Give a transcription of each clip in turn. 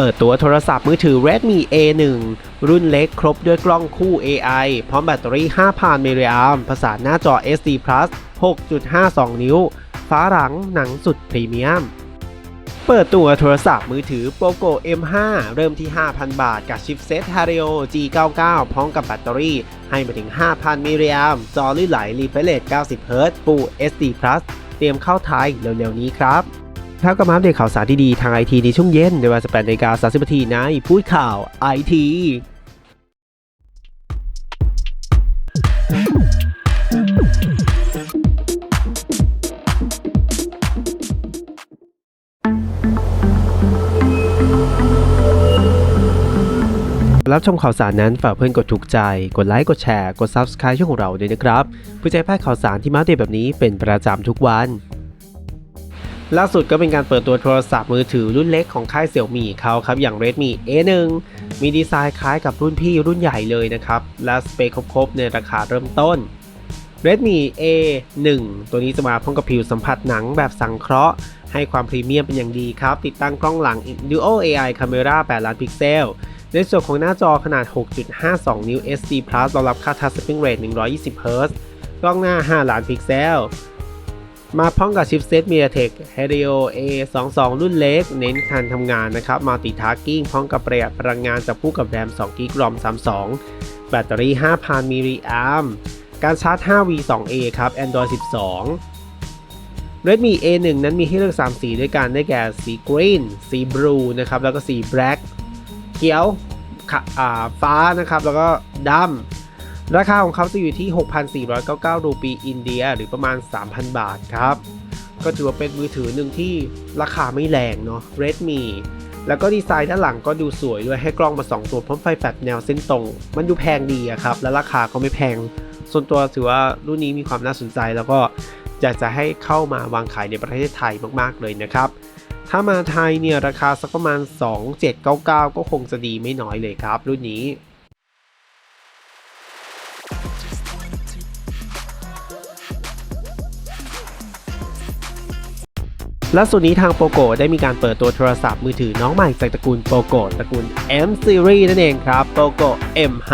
เปิดตัวโทรศัพท์มือถือ Redmi A1 รุ่นเล็กครบด้วยกล้องคู่ AI พร้อมแบตเตอรี่ 5,000 มิลลิแอมประสานหน้าจอ SD Plus 6.52 นิ้ว ฟ้าหลังหนังสุดพรีเมียม เปิดตัวโทรศัพท์มือถือ POCO M5 เริ่มที่ 5,000 บาทกับชิปเซ็ต Helio G99 พร้อมกับแบตเตอรี่ให้มาถึง 5,000 มิลลิแอมจอลื่นไหล Refresh Rate 90 Hz Full SD Plus เตรียมเข้าไทยเร็วๆนี้ครับ ถ้ากำลังอัปเดตข่าวสารที่ดีทางไอทีในช่วงเย็นในเวลา18นาฬิกา30นาทีในพูดข่าวไอทีรับชมข่าวสารนั้นฝากเพื่อนกดถูกใจ กดไลค์ กดแชร์ กด Subscribe ช่องของเราด้วยนะครับเพื่อจะให้พลาดข่าวสารที่มาเดตแบบนี้เป็นประจำทุกวัน ล่าสุดก็เป็นการเปิดตัวโทรศัพท์มือถือรุ่นเล็กของค่ายเสี่ยวมี่เขาครับ อย่าง Redmi A1 มีดีไซน์คล้ายกับรุ่นพี่รุ่นใหญ่เลยนะครับ และสเปคครบๆในราคาเริ่มต้น Redmi A1 ตัวนี้จะมาพร้อมกับผิวสัมผัสหนังแบบสังเคราะห์ ให้ความพรีเมียมเป็นอย่างดีครับ ติดตั้งกล้องหลัง Duo AI Camera 8 ล้านพิกเซล ในส่วนของหน้าจอขนาด 6.52 นิ้ว SD Plus รองรับค่า Touch Spring Rate 120 Hz กล้องหน้า 5 ล้านพิกเซล มาพร้อมกับชิปเซต MediaTek Helio A22 รุ่นเล็ก เน้นการทำงานนะครับ Multitasking พร้อมกับประหยัดพลังงานจากผู้กับแรม2 g b ROM 32 แบตเตอรี่ 5,000 มิลลิแอมการชาร์จ 5V 2A ครับ Android 12 Redmi A1 นั้นมีให้เลือก 3 สีด้วยกันได้แก่สี Green สี Blue นะครับ แล้วก็สี Black เขียวฟ้านะครับ แล้วก็ดำ ราคาของเขาจะอยู่ที่ 6,499 รูปีอินเดีย หรือประมาณ 3,000 บาทครับ ก็ถือว่าเป็นมือถือหนึ่งที่ราคาไม่แรงเนาะ Redmi แล้วก็ดีไซน์ด้านหลังก็ดูสวยด้วยให้กล้องมา 2 ตัวพร้อมไฟแฟลชแนวเส้นตรง มันดูแพงดีอะครับ และราคาก็ไม่แพง ส่วนตัวถือว่ารุ่นนี้มีความน่าสนใจ แล้วก็อยากจะให้เข้ามาวางขายในประเทศไทยมากๆเลยนะครับ ถ้ามาไทยเนี่ยราคาสักประมาณ 2799 ก็คงจะดีไม่น้อยเลยครับ รุ่นนี้ ล่าสุดนี้ทางโปโกได้มีการเปิดตัวโทรศัพท์มือถือน้องใหม่จากตระกูลโปโกตระกูล M Series นั่นเองครับโปโก M5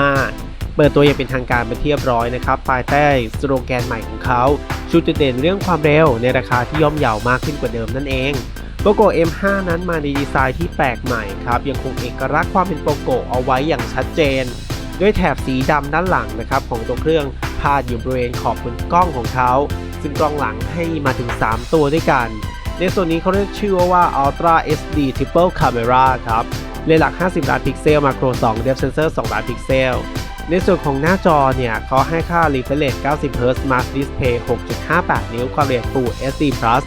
เปิดตัวอย่างเป็นทางการเป็นที่เรียบร้อยนะครับภายใต้สโลแกนใหม่ของเขาชุดจุดเด่นเรื่องความเร็วในราคาที่ย่อมเยาวมากขึ้นกว่าเดิมนั่นเองโปโก M5 นั้นมาในดีไซน์ที่แปลกใหม่ครับยังคงเอกลักษณ์ความเป็นโปโกเอาไว้อย่างชัดเจน ด้วยแถบสีดำด้านหลังนะครับของตัวเครื่องพาดอยู่บริเวณขอบบนกล้องของเขา ซึ่งกล้องหลังให้มาถึง 3 ตัวด้วยกัน ในส่วนนี้เขาเรียกชื่อว่า Ultra SD Triple Camera ครับเลนส์หลัก 50 ล้านพิกเซลมาโคร 2 Depth Sensor 2 ล้านพิกเซล ในส่วนของหน้าจอเนี่ยเขาให้ค่า Refresh Rate 90 Hz Smart Display 6.58 นิ้วความละเอียด Full SD Plus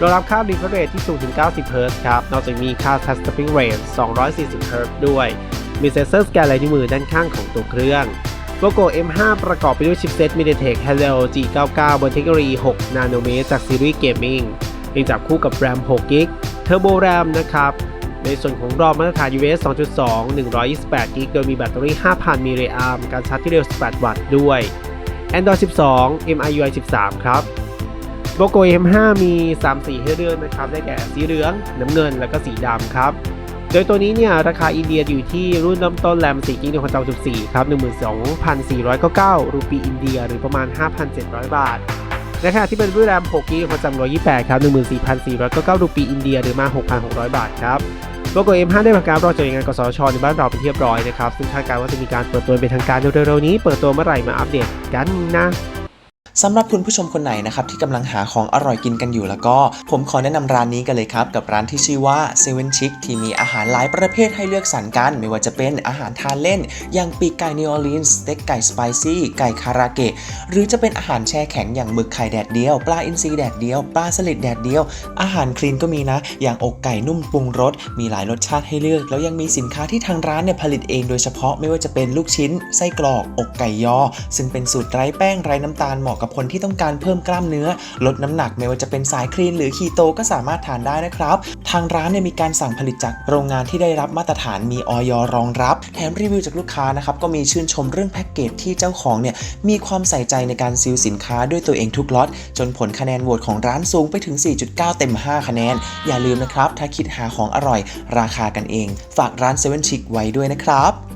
รองรับค่า refresh rate ที่สูงถึง 90 Hz ครับ นอกจากมีค่า touch spring rate 240 Hz ด้วย มีเซ็นเซอร์สแกนลายนิ้วมือด้านข้างของตัวเครื่องโลโก้ M5 ประกอบไปด้วยชิปเซ็ต MediaTek Helio G99 บนเทคโนโลยี 6 นาโนเมตรจากซีรีส์ Gaming เองจับคู่กับ RAM 6 g b Turbo RAM นะครับ ในส่วนของรอมมาตรฐาน U.S. 2.2 128 g b โดยมีแบตเตอรี่ 5,000มิลลิแอมการชาร์จที่เร็ว 18 วัตต์ด้วย Android 12 MIUI 13 ครับโลโก้ M5 มี 3 สีให้เลือกนะครับ ได้แก่สีเหลือง น้ำเงิน แล้วก็สีดำครับ โดยตัวนี้เนี่ยราคาอินเดียอยู่ที่รุ่นเริ่มต้นแรม4กิกในความจำ14ครับ 12,499 รูปีอินเดีย หรือประมาณ 5,700 บาท ในขณะที่เป็นรุ่นแรม6กิกในความจำ128ครับ14,499รูปีอินเดียหรือมา6,600บาทครับโลโก้ M5 ได้ประกาศรอจากงานกสชในบ้านเราเป็นที่เรียบร้อยนะครับซึ่งคาดการณ์ว่าจะมีการเปิดตัวเป็นทางการเร็วๆนี้ เปิดตัวเมื่อไหร่มาอัปเดตกันนะ สำหรับคุณผู้ชมคนไหนนะครับที่กำลังหาของอร่อยกินกันอยู่แล้วก็ ผมขอแนะนำร้านนี้กันเลยครับกับร้านที่ชื่อว่า Seven Chic ที่มีอาหารหลายประเภทให้เลือกสรรกัน ไม่ว่าจะเป็นอาหารทานเล่น อย่างปีกไก่นิวออร์ลีนส์สเต็กไก่สไปซี่ไก่คาราเกะหรือจะเป็นอาหารแช่แข็งอย่างหมึกไข่แดดเดียว ปลาอินทรีแดดเดียว ปลาสลิดแดดเดียว อาหารคลีนก็มีนะ อย่างอกไก่นุ่มปรุงรสมีหลายรสชาติให้เลือก แล้วยังมีสินค้าที่ทางร้านเนี่ยผลิตเองโดยเฉพาะไม่ว่าจะเป็นลูกชิ้นไส้กรอกอกไก่ยอ ซึ่งเป็นสูตรไร้แป้งไร้น้ำตาลเหมาะกับกับคนที่ต้องการเพิ่มกล้ามเนื้อ ลดน้ำหนักไม่ว่าจะเป็นสายคลีนหรือคีโตก็สามารถทานได้นะครับ ทางร้านเนี่ยมีการสั่งผลิตจากโรงงานที่ได้รับมาตรฐานมีออยรองรับ แถมรีวิวจากลูกค้านะครับก็มีชื่นชมเรื่องแพ็กเกจที่เจ้าของเนี่ยมีความใส่ใจในการซีลสินค้าด้วยตัวเองทุกล็อตจนผลคะแนนโหวตของร้านสูงไปถึง 4.9 เต็ม 5 คะแนน อย่าลืมนะครับ ถ้าคิดหาของอร่อย ราคากันเอง ฝากร้าน7 Chick ไว้ด้วยนะครับ